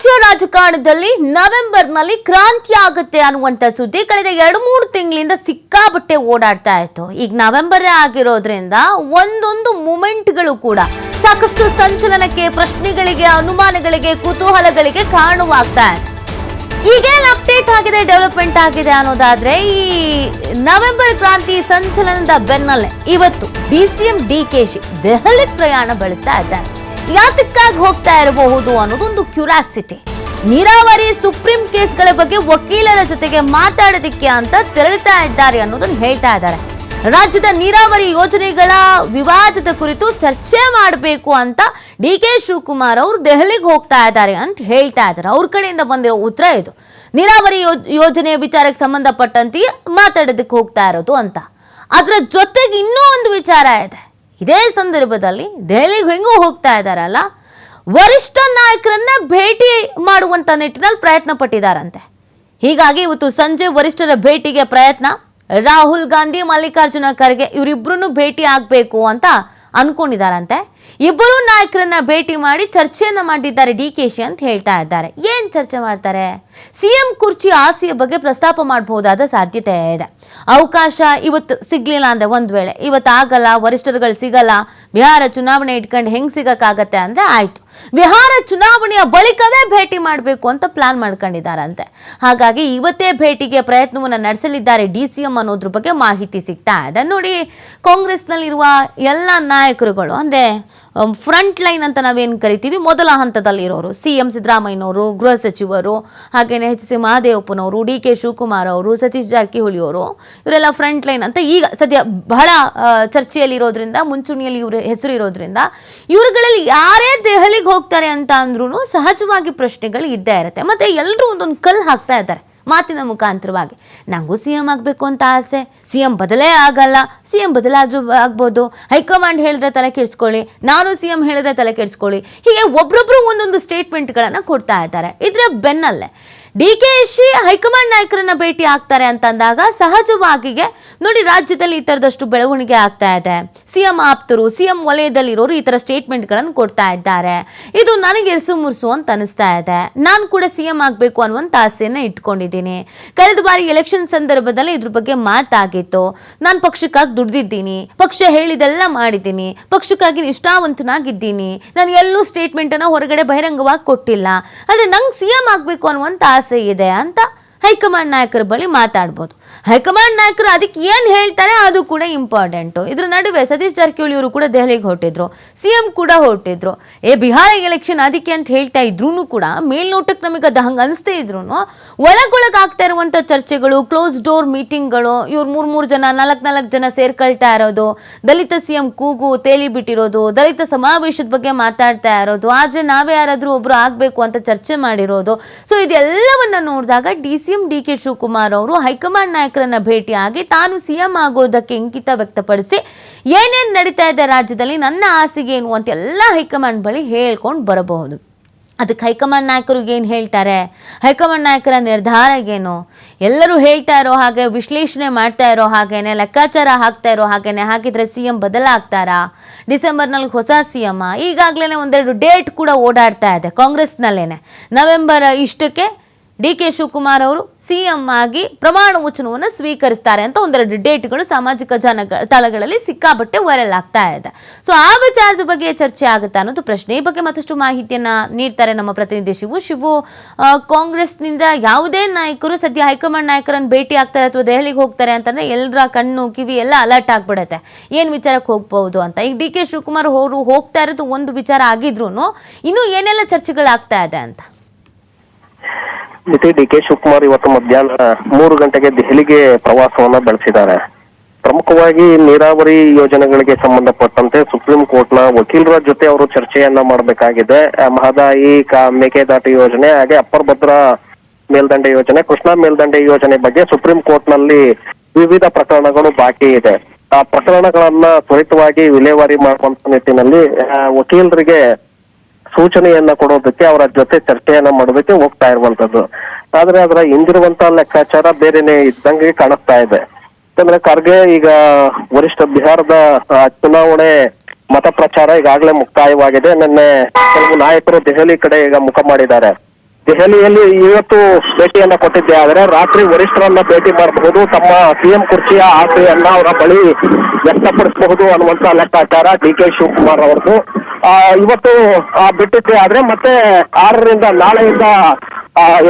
ರಾಜ್ಯ ರಾಜಕಾರಣದಲ್ಲಿ ನವೆಂಬರ್ನಲ್ಲಿ ಕ್ರಾಂತಿ ಆಗುತ್ತೆ ಅನ್ನುವಂತ ಸುದ್ದಿ ಕಳೆದ ಎರಡು ಮೂರು ತಿಂಗಳಿಂದ ಸಿಕ್ಕಾಬಟ್ಟೆ ಓಡಾಡ್ತಾ ಇತ್ತು. ಈಗ ನವೆಂಬರ್ ಆಗಿರೋದ್ರಿಂದ ಒಂದೊಂದು ಮೂಮೆಂಟ್ಗಳು ಕೂಡ ಸಾಕಷ್ಟು ಸಂಚಲನಕ್ಕೆ, ಪ್ರಶ್ನೆಗಳಿಗೆ, ಅನುಮಾನಗಳಿಗೆ, ಕುತೂಹಲಗಳಿಗೆ ಕಾರಣವಾಗ್ತಾ ಇದೆ. ಈಗೇನು ಅಪ್ಡೇಟ್ ಆಗಿದೆ, ಡೆವಲಪ್ಮೆಂಟ್ ಆಗಿದೆ ಅನ್ನೋದಾದ್ರೆ ಈ ನವೆಂಬರ್ ಕ್ರಾಂತಿ ಸಂಚಲನದ ಬೆನ್ನಲ್ಲೇ ಇವತ್ತು D C M D K she Delhi ಪ್ರಯಾಣ ಬೆಳೆಸ್ತಾ ಇದ್ದಾರೆ. ಯಾತಕ್ಕಾಗಿ ಹೋಗ್ತಾ ಇರಬಹುದು ಅನ್ನೋದೊಂದು ಕ್ಯೂರಾಸಿಟಿ ನೀರಾವರಿ ಸುಪ್ರೀಂ ಕೇಸ್ಗಳ ಬಗ್ಗೆ ವಕೀಲರ ಜೊತೆಗೆ ಮಾತಾಡೋದಕ್ಕೆ ಅಂತ ತೆರಳುತ್ತಾ ಇದ್ದಾರೆ ಅನ್ನೋದನ್ನು ಹೇಳ್ತಾ ಇದ್ದಾರೆ. ರಾಜ್ಯದ ನೀರಾವರಿ ಯೋಜನೆಗಳ ವಿವಾದದ ಕುರಿತು ಚರ್ಚೆ ಮಾಡಬೇಕು ಅಂತ ಡಿ ಕೆ ಶಿವಕುಮಾರ್ ಅವರು ದೆಹಲಿಗೆ ಹೋಗ್ತಾ ಇದ್ದಾರೆ ಅಂತ ಹೇಳ್ತಾ ಇದ್ದಾರೆ. ಅವ್ರ ಕಡೆಯಿಂದ ಬಂದಿರೋ ಉತ್ತರ ಇದು. ನೀರಾವರಿ ಯೋಜನೆ ವಿಚಾರಕ್ಕೆ ಸಂಬಂಧಪಟ್ಟಂತೆ ಮಾತಾಡೋದಕ್ಕೆ ಹೋಗ್ತಾ ಇರೋದು ಅಂತ. ಅದರ ಜೊತೆಗೆ ಇನ್ನೂ ಒಂದು ವಿಚಾರ ಇದೆ. ಇದೇ ಸಂದರ್ಭದಲ್ಲಿ ದೆಹಲಿಗೆ ಹೆಂಗೂ ಹೋಗ್ತಾ ಇದ್ದಾರಲ್ಲ, ವರಿಷ್ಠ ನಾಯಕರನ್ನ ಭೇಟಿ ಮಾಡುವಂತ ನಿಟ್ಟಿನಲ್ಲಿ ಪ್ರಯತ್ನ ಪಟ್ಟಿದ್ದಾರಂತೆ. ಹೀಗಾಗಿ ಇವತ್ತು ಸಂಜೆ ವರಿಷ್ಠರ ಭೇಟಿಗೆ ಪ್ರಯತ್ನ, ರಾಹುಲ್ ಗಾಂಧಿ, ಮಲ್ಲಿಕಾರ್ಜುನ ಖರ್ಗೆ ಇವರಿಬ್ಬರನ್ನು ಭೇಟಿ ಆಗಬೇಕು ಅಂತ ಅನ್ಕೊಂಡಿದ್ದಾರಂತೆ. ಇಬ್ಬರು ನಾಯಕರನ್ನ ಭೇಟಿ ಮಾಡಿ ಚರ್ಚೆಯನ್ನ ಮಾಡಿದ್ದಾರೆ ಡಿ ಕೆ ಶಿ ಅಂತ ಹೇಳ್ತಾ ಇದ್ದಾರೆ. ಏನ್ ಚರ್ಚೆ ಮಾಡ್ತಾರೆ? ಸಿಎಂ ಕುರ್ಚಿ ಆಸೆಯ ಬಗ್ಗೆ ಪ್ರಸ್ತಾಪ ಮಾಡಬಹುದಾದ ಸಾಧ್ಯತೆ ಇದೆ. ಅವಕಾಶ ಇವತ್ತು ಸಿಗ್ಲಿಲ್ಲ ಅಂದ್ರೆ ಒಂದ್ ವೇಳೆ. ಇವತ್ತು ಆಗಲ್ಲ ವರಿಷ್ಠರುಗಳು ಸಿಗಲ್ಲ, ಬಿಹಾರ ಚುನಾವಣೆ ಇಟ್ಕೊಂಡು ಹೆಂಗ್ ಸಿಗಕ್ಕಾಗತ್ತೆ ಅಂದ್ರೆ ಆಯ್ತು. ಬಿಹಾರ ಚುನಾವಣೆಯ ಬಳಿಕವೇ ಭೇಟಿ ಮಾಡಬೇಕು ಅಂತ ಪ್ಲಾನ್ ಮಾಡ್ಕೊಂಡಿದ್ದಾರಂತೆ. ಹಾಗಾಗಿ ಇವತ್ತೇ ಭೇಟಿಗೆ ಪ್ರಯತ್ನವನ್ನು ನಡೆಸಲಿದ್ದಾರೆ ಡಿ ಸಿ ಎಂ ಅನ್ನೋದ್ರ ಬಗ್ಗೆ ಮಾಹಿತಿ ಸಿಗ್ತಾ ಇದೆ. ನೋಡಿ, ಕಾಂಗ್ರೆಸ್ನಲ್ಲಿರುವ ಎಲ್ಲ ನಾಯಕರುಗಳು, ಅಂದ್ರೆ ಫ್ರಂಟ್ ಲೈನ್ ಅಂತ ನಾವೇನು ಕರಿತೀವಿ? ಮೊದಲ ಹಂತದಲ್ಲಿರೋರು, ಸಿ ಎಂ ಸಿದ್ದರಾಮಯ್ಯನವರು, ಗೃಹ ಸಚಿವರು ಹಾಗೆಯೇ ಎಚ್ ಸಿ ಮಹಾದೇವಪ್ಪನವರು, ಡಿ ಕೆ ಶಿವಕುಮಾರ್ ಅವರು, ಸತೀಶ್ ಜಾರಕಿಹೊಳಿ ಅವರು ಇವರೆಲ್ಲ ಫ್ರಂಟ್ ಲೈನ್ ಅಂತ ಈಗ ಸದ್ಯ ಬಹಳ ಚರ್ಚೆಯಲ್ಲಿ ಇರೋದ್ರಿಂದ ಮುಂಚೂಣಿಯಲ್ಲಿ ಇವರ ಹೆಸರು ಇರೋದ್ರಿಂದ ಇವರುಗಳಲ್ಲಿ ಯಾರೇ ದೆಹಲಿಗೆ ಹೋಗ್ತಾರೆ ಅಂತ ಅಂದ್ರೂ ಸಹಜವಾಗಿ ಪ್ರಶ್ನೆಗಳು ಇದ್ದೇ ಇರುತ್ತೆ. ಮತ್ತು ಎಲ್ಲರೂ ಒಂದೊಂದು ಕಲ್ಲು ಹಾಕ್ತಾ ಇದ್ದಾರೆ. ಮಾತಿನ ಮುಖಾಂತರವಾಗಿ. ನನಗೂ ಸಿ ಎಂ ಆಗಬೇಕು ಅಂತ ಆಸೆ. ಸಿ ಎಂ ಬದಲೇ ಆಗಲ್ಲ. ಸಿ ಎಂ ಬದಲಾದರೂ ಆಗ್ಬೋದು. ಹೈಕಮಾಂಡ್ ಹೇಳಿದ್ರೆ ತಲೆ ಕೆಡಿಸ್ಕೊಳ್ಳಿ. ನಾನು ಸಿ ಎಂ ಹೇಳಿದ್ರೆ ತಲೆ ಕೆಡಿಸ್ಕೊಳ್ಳಿ. ಹೀಗೆ ಒಬ್ರೊಬ್ರು ಒಂದೊಂದು ಸ್ಟೇಟ್ಮೆಂಟ್ಗಳನ್ನು ಕೊಡ್ತಾ ಇದ್ದಾರೆ. ಇದರ ಬೆನ್ನಲ್ಲೇ. ಡಿ ಕೆ ಶಿ ಹೈಕಮಾಂಡ್ ನಾಯಕರನ್ನ ಭೇಟಿ ಆಗ್ತಾರೆ ಅಂತಂದಾಗ ಸಹಜವಾಗಿಗೆ ನೋಡಿ ರಾಜ್ಯದಲ್ಲಿ ಈ ತರದಷ್ಟು ಬೆಳವಣಿಗೆ ಆಗ್ತಾ ಇದೆ. ಸಿಎಂ ಆಪ್ತರು, ಸಿಎಂ ವಲಯದಲ್ಲಿ ವಲಯದಲ್ಲಿರೋರು ಈ ತರ ಸ್ಟೇಟ್ಮೆಂಟ್ಗಳನ್ನು ಕೊಡ್ತಾ ಇದ್ದಾರೆ. ಇದು ನನಗೆ ಎಸು ಮುರ್ಸು ಅಂತ ಅನಿಸ್ತಾ ಇದೆ. ನಾನು ಕೂಡ ಸಿಎಂ ಆಗ್ಬೇಕು ಅನ್ನುವಂತ ಆಸೆಯನ್ನ ಇಟ್ಕೊಂಡಿದ್ದೀನಿ. ಕಳೆದ ಬಾರಿ ಎಲೆಕ್ಷನ್ ಸಂದರ್ಭದಲ್ಲಿ ಇದ್ರ ಬಗ್ಗೆ ಮಾತಾಗಿತ್ತು. ನಾನು ಪಕ್ಷಕ್ಕಾಗಿ ದುಡ್ದಿದ್ದೀನಿ. ಪಕ್ಷ ಹೇಳಿದೆಲ್ಲ ಮಾಡಿದ್ದೀನಿ. ಪಕ್ಷಕ್ಕಾಗಿ ನಿಷ್ಠಾವಂತನಾಗಿದ್ದೀನಿ. ನಾನು ಎಲ್ಲೂ ಸ್ಟೇಟ್ಮೆಂಟ್ ಅನ್ನ ಹೊರಗಡೆ ಬಹಿರಂಗವಾಗಿ ಕೊಟ್ಟಿಲ್ಲ. ಆದ್ರೆ ನಂಗೆ ಸಿಎಂ ಆಗಬೇಕು ಅನ್ನುವಂಥ ಆಸೆ ಇದೆ ಅಂತ ಹೈಕಮಾಂಡ್ ನಾಯಕರ ಬಳಿ ಮಾತಾಡ್ಬೋದು. ಹೈಕಮಾಂಡ್ ನಾಯಕರು ಅದಕ್ಕೆ ಏನು ಹೇಳ್ತಾರೆ ಅದು ಕೂಡ ಇಂಪಾರ್ಟೆಂಟು ಇದ್ರ ನಡುವೆ ಸತೀಶ್ ಜಾರಕಿಹೊಳಿ ಅವರು ಕೂಡ ದೆಹಲಿಗೆ ಹೊರಟಿದ್ರು. ಸಿ ಎಂ ಕೂಡ ಹೊರಟಿದ್ರು. ಏ, ಬಿಹಾರ ಎಲೆಕ್ಷನ್ ಅದಕ್ಕೆ ಅಂತ ಹೇಳ್ತಾ ಇದ್ರೂ ಕೂಡ, ಮೇಲ್ನೋಟಕ್ಕೆ ನಮಗೆ ಅದು ಹಂಗೆ ಅನಿಸ್ತೇ ಇದ್ರು ಒಳಗೊಳಗೆ ಆಗ್ತಾ ಇರುವಂಥ ಚರ್ಚೆಗಳು ಕ್ಲೋಸ್ ಡೋರ್ ಮೀಟಿಂಗ್ಗಳು ಇವ್ರು ಮೂರು ಮೂರು ಜನ, ನಾಲ್ಕು ನಾಲ್ಕು ಜನ ಸೇರ್ಕೊಳ್ತಾ ಇರೋದು, ದಲಿತ ಸಿ ಎಂ ಕೂಗು ತೇಲಿ ಬಿಟ್ಟಿರೋದು, ದಲಿತ ಸಮಾವೇಶದ ಬಗ್ಗೆ ಮಾತಾಡ್ತಾ ಇರೋದು, ಆದರೆ ನಾವೇ ಯಾರಾದರೂ ಒಬ್ಬರು ಆಗಬೇಕು ಅಂತ ಚರ್ಚೆ ಮಾಡಿರೋದು. ಸೊ ಇದೆಲ್ಲವನ್ನ ನೋಡಿದಾಗ D C M D K Shivakumar ಅವರು ಹೈಕಮಾಂಡ್ ನಾಯಕರನ್ನ ಭೇಟಿಯಾಗಿ ತಾನು ಸಿಎಂ ಆಗೋದಕ್ಕೆ ಇಂಕಿತ ವ್ಯಕ್ತಪಡಿಸಿ, ಏನೇನು ನಡೀತಾ ಇದೆ ರಾಜ್ಯದಲ್ಲಿ ನನ್ನ ಆಸೆಗೆ ಏನು ಅಂತ ಎಲ್ಲ ಹೈಕಮಾಂಡ್ ಬಳಿ ಹೇಳ್ಕೊಂಡು ಬರಬಹುದು. ಅದಕ್ಕೆ ಹೈಕಮಾಂಡ್ ನಾಯಕರು ಏನು ಹೇಳ್ತಾರೆ? ಹೈಕಮಾಂಡ್ ನಾಯಕರ ನಿರ್ಧಾರ ಏನು? ಎಲ್ಲರೂ ಹೇಳ್ತಾ ಇರೋ ಹಾಗೆ, ವಿಶ್ಲೇಷಣೆ ಮಾಡ್ತಾ ಇರೋ ಹಾಗೇನೆ, ಲೆಕ್ಕಾಚಾರ ಹಾಕ್ತಾ ಇರೋ ಹಾಗೇನೆ ಹಾಕಿದರೆ ಸಿ ಎಂ ಬದಲಾಗ್ತಾರಾ? ಡಿಸೆಂಬರ್ನಲ್ಲಿ ಹೊಸ ಸಿ ಎಂ ಈಗಾಗಲೇ ಒಂದೆರಡು ಡೇಟ್ ಕೂಡ ಓಡಾಡ್ತಾ ಇದೆ ಕಾಂಗ್ರೆಸ್ನಲ್ಲೇನೆ. ನವೆಂಬರ್ ಇಷ್ಟಕ್ಕೆ ಡಿ ಕೆ ಶಿವಕುಮಾರ್ ಅವರು ಸಿಎಂ ಆಗಿ ಪ್ರಮಾಣ ವಚನವನ್ನು ಸ್ವೀಕರಿಸ್ತಾರೆ ಅಂತ ಒಂದೆರಡು ಡೇಟ್ಗಳು ಸಾಮಾಜಿಕ ಜನ ತಾಳಗಳಲ್ಲಿ ಸಿಕ್ಕಾಪಟ್ಟೆ ವೈರಲ್ ಆಗ್ತಾ ಇದೆ. ಸೊ ಆ ವಿಚಾರದ ಬಗ್ಗೆ ಚರ್ಚೆ ಆಗುತ್ತಾ ಅನ್ನೋದು ಪ್ರಶ್ನೆ. ಈ ಬಗ್ಗೆ ಮತ್ತಷ್ಟು ಮಾಹಿತಿಯನ್ನ ನೀಡ್ತಾರೆ ನಮ್ಮ ಪ್ರತಿನಿಧಿ ಶಿವು. ಶಿವು ಕಾಂಗ್ರೆಸ್ನಿಂದ ಯಾವುದೇ ನಾಯಕರು ಸದ್ಯ ಹೈಕಮಾಂಡ್ ನಾಯಕರನ್ನು ಭೇಟಿ ಆಗ್ತಾರೆ ಅಥವಾ ದೆಹಲಿಗೆ ಹೋಗ್ತಾರೆ ಅಂತಂದ್ರೆ ಎಲ್ಲರ ಕಣ್ಣು, ಕಿವಿ ಎಲ್ಲ ಅಲರ್ಟ್ ಆಗ್ಬಿಡುತ್ತೆ. ಏನ್ ವಿಚಾರಕ್ಕೆ ಹೋಗ್ಬಹುದು ಅಂತ. ಈಗ ಡಿ ಕೆ ಶಿವಕುಮಾರ್ ಅವರು ಹೋಗ್ತಾ ಇರೋದು ಒಂದು ವಿಚಾರ ಆಗಿದ್ರು ಇನ್ನೂ ಏನೆಲ್ಲ ಚರ್ಚೆಗಳಾಗ್ತಾ ಇದೆ ಅಂತ? ಮಿತಿ ಡಿ ಕೆ ಶಿವಕುಮಾರ್ ಇವತ್ತು ಮಧ್ಯಾಹ್ನ ಮೂರು ಗಂಟೆಗೆ ದೆಹಲಿಗೆ ಪ್ರವಾಸವನ್ನ ಬೆಳೆಸಿದ್ದಾರೆ. ಪ್ರಮುಖವಾಗಿ ನೀರಾವರಿ ಯೋಜನೆಗಳಿಗೆ ಸಂಬಂಧಪಟ್ಟಂತೆ ಸುಪ್ರೀಂ ಕೋರ್ಟ್ನ ವಕೀಲರ ಜೊತೆ ಅವರು ಚರ್ಚೆಯನ್ನ ಮಾಡಬೇಕಾಗಿದೆ. ಮಹದಾಯಿ ಮೇಕೆದಾಟು ಯೋಜನೆ ಹಾಗೆ ಅಪ್ಪರ್ ಭದ್ರಾ ಮೇಲ್ದಂಡೆ ಯೋಜನೆ, ಕೃಷ್ಣಾ ಮೇಲ್ದಂಡೆ ಯೋಜನೆ ಬಗ್ಗೆ ಸುಪ್ರೀಂ ಕೋರ್ಟ್ನಲ್ಲಿ ವಿವಿಧ ಪ್ರಕರಣಗಳು ಬಾಕಿ ಇದೆ. ಆ ಪ್ರಕರಣಗಳನ್ನ ತ್ವರಿತವಾಗಿ ವಿಲೇವಾರಿ ಮಾಡುವಂತ ನಿಟ್ಟಿನಲ್ಲಿ ವಕೀಲರಿಗೆ ಸೂಚನೆಯನ್ನ ಕೊಡೋದಕ್ಕೆ ಅವರ ಜೊತೆ ಚರ್ಚೆಯನ್ನ ಮಾಡೋದಕ್ಕೆ ಹೋಗ್ತಾ ಇರುವಂತದ್ದು. ಆದ್ರೆ ಅದರ ಹಿಂದಿರುವಂತ ಲೆಕ್ಕಾಚಾರ ಬೇರೆನೆ ಇದ್ದಂಗೆ ಕಾಣಿಸ್ತಾ ಇದೆ. ಯಾಕಂದ್ರೆ ಖರ್ಗೆ ಈಗ ವರಿಷ್ಠ ಬಿಹಾರದ ಚುನಾವಣೆ ಮತ ಪ್ರಚಾರ ಈಗಾಗಲೇ ಮುಕ್ತಾಯವಾಗಿದೆ. ನಿನ್ನೆ ಕೆಲವು ನಾಯಕರು ದೆಹಲಿ ಕಡೆ ಈಗ ಮುಖ ಮಾಡಿದ್ದಾರೆ. ದೆಹಲಿಯಲ್ಲಿ ಇವತ್ತು ಭೇಟಿಯನ್ನ ಕೊಟ್ಟಿದ್ದೆ. ಆದರೆ ರಾತ್ರಿ ವರಿಷ್ಠರನ್ನ ಭೇಟಿ ಮಾಡಬಹುದು, ತಮ್ಮ ಸಿಎಂ ಕುರ್ಚಿಯ ಆಸೆಯನ್ನ ಅವರ ಬಳಿ ವ್ಯಕ್ತಪಡಿಸಬಹುದು ಅನ್ನುವಂತ ಲೆಕ್ಕಾಚಾರ ಡಿ ಕೆ ಶಿವಕುಮಾರ್ ಅವರದು ಇವತ್ತು ಬಿಟ್ಟಿದ್ದೆ ಆದ್ರೆ ಮತ್ತೆ ಆರರಿಂದ ನಾಳೆಯಿಂದ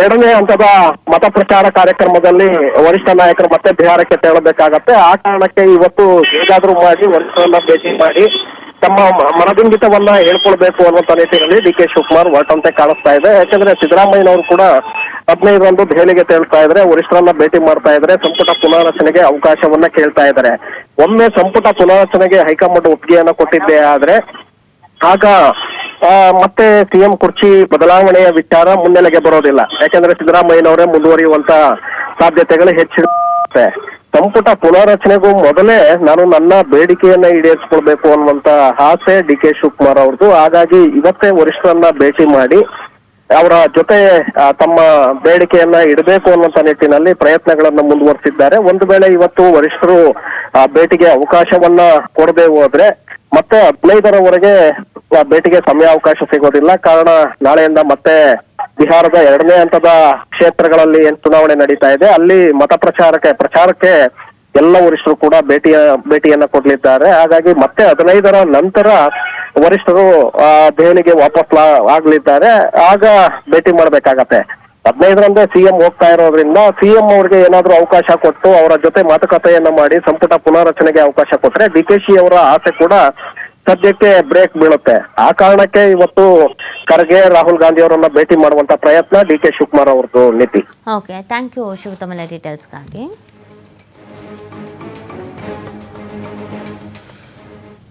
ಎರಡನೇ ಹಂತದ ಮತ ಪ್ರಚಾರ ಕಾರ್ಯಕ್ರಮದಲ್ಲಿ ವರಿಷ್ಠ ನಾಯಕರು ಮತ್ತೆ ಬಿಹಾರಕ್ಕೆ ತೆರಳಬೇಕಾಗತ್ತೆ. ಆ ಕಾರಣಕ್ಕೆ ಇವತ್ತು ಹೇಗಾದ್ರೂ ಮಾಡಿ, ವರಿಷ್ಠರನ್ನ ಭೇಟಿ ಮಾಡಿ, ತಮ್ಮ ಮನದಿಂಗಿತವನ್ನ ಹೇಳ್ಕೊಳ್ಬೇಕು ಅನ್ನುವಂತ ನಿಟ್ಟಿನಲ್ಲಿ ಡಿ ಕೆ ಶಿವಕುಮಾರ್ ಹೊರಟಂತೆ ಕಾಣಿಸ್ತಾ ಇದೆ. ಯಾಕಂದ್ರೆ ಸಿದ್ದರಾಮಯ್ಯನವರು ಕೂಡ ಹದಿನೈದರಂದು ದೆಹಲಿಗೆ ತೆರಳ್ತಾ ಇದ್ರೆ ವರಿಷ್ಠರನ್ನ ಭೇಟಿ ಮಾಡ್ತಾ ಇದ್ರೆ ಸಂಪುಟ ಪುನಾರಚನೆಗೆ ಅವಕಾಶವನ್ನ ಕೇಳ್ತಾ ಇದ್ದಾರೆ. ಒಮ್ಮೆ ಸಂಪುಟ ಪುನಾರಚನೆಗೆ ಹೈಕಮಾಂಡ್ ಒಪ್ಪಿಗೆಯನ್ನ ಕೊಟ್ಟಿದ್ದೆ ಆದ್ರೆ ಆಗ ಮತ್ತೆ ಸಿಎಂ ಕುರ್ಚಿ ಬದಲಾವಣೆಯ ವಿಚಾರ ಮುನ್ನೆಲೆಗೆ ಬರೋದಿಲ್ಲ. ಯಾಕಂದ್ರೆ ಸಿದ್ದರಾಮಯ್ಯನವರೇ ಮುಂದುವರಿಯುವಂತ ಸಾಧ್ಯತೆಗಳು ಹೆಚ್ಚಿರುತ್ತೆ. ಸಂಪುಟ ಪುನಾರಚನೆಗೂ ಮೊದಲೇ ನಾನು ನನ್ನ ಬೇಡಿಕೆಯನ್ನ ಈಡೇರಿಸಿಕೊಳ್ಬೇಕು ಅನ್ನುವಂತ ಆಸೆ ಡಿ ಕೆ ಶಿವಕುಮಾರ್ ಅವ್ರದ್ದು. ಹಾಗಾಗಿ ಇವತ್ತೇ ವರಿಷ್ಠರನ್ನ ಭೇಟಿ ಮಾಡಿ ಅವರ ಜೊತೆ ತಮ್ಮ ಬೇಡಿಕೆಯನ್ನ ಇಡಬೇಕು ಅನ್ನುವಂತ ನಿಟ್ಟಿನಲ್ಲಿ ಪ್ರಯತ್ನಗಳನ್ನ ಮುಂದುವರಿಸಿದ್ದಾರೆ. ಒಂದು ವೇಳೆ ಇವತ್ತು ವರಿಷ್ಠರು ಭೇಟಿಗೆ ಅವಕಾಶವನ್ನ ಕೊಡದೆ ಹೋದ್ರೆ ಮತ್ತೆ ಹದಿನೈದರವರೆಗೆ ಆ, ಭೇಟಿಗೆ ಸಮಯಾವಕಾಶ ಸಿಗೋದಿಲ್ಲ. ಕಾರಣ ನಾಳೆಯಿಂದ ಮತ್ತೆ ಬಿಹಾರದ ಎರಡನೇ ಹಂತದ ಕ್ಷೇತ್ರಗಳಲ್ಲಿ ಏನ್ ಚುನಾವಣೆ ನಡೀತಾ ಇದೆ ಅಲ್ಲಿ ಮತ ಪ್ರಚಾರಕ್ಕೆ ಪ್ರಚಾರಕ್ಕೆ ಎಲ್ಲ ವರಿಷ್ಠರು ಕೂಡ ಭೇಟಿಯ ಭೇಟಿಯನ್ನ ಕೊಡ್ಲಿದ್ದಾರೆ. ಹಾಗಾಗಿ ಮತ್ತೆ ಹದಿನೈದರ ನಂತರ ವರಿಷ್ಠರು ಆ, ದೆಹಲಿಗೆ ವಾಪಸ್ ಆಗ್ಲಿದ್ದಾರೆ. ಆಗ ಭೇಟಿ ಮಾಡ್ಬೇಕಾಗತ್ತೆ. ಹದಿನೈದರಂದೇ ಸಿಎಂ ಹೋಗ್ತಾ ಇರೋದ್ರಿಂದ ಸಿಎಂ ಅವ್ರಿಗೆ ಏನಾದ್ರೂ ಅವಕಾಶ ಕೊಟ್ಟು ಅವರ ಜೊತೆ ಮಾತುಕತೆಯನ್ನ ಮಾಡಿ ಸಂಪುಟ ಪುನಾರಚನೆಗೆ ಅವಕಾಶ ಕೊಟ್ರೆ ಡಿ ಕೆ ಶಿ ಅವರ ಆಸೆ ಕೂಡ ಸದ್ಯಕ್ಕೆ ಬ್ರೇಕ್ ಬೀಳುತ್ತೆ. ಆ ಕಾರಣಕ್ಕೆ ಇವತ್ತು ಖರ್ಗೆ, ರಾಹುಲ್ ಗಾಂಧಿ ಅವರನ್ನ ಭೇಟಿ ಮಾಡುವಂತ ಪ್ರಯತ್ನ ಡಿ ಕೆ ಶಿವಕುಮಾರ್ ಅವ್ರದ್ದು ನೀತಿ ಓಕೆ ಥ್ಯಾಂಕ್ ಯು ಡೀಟೇಲ್ಸ್ಗಾಗಿ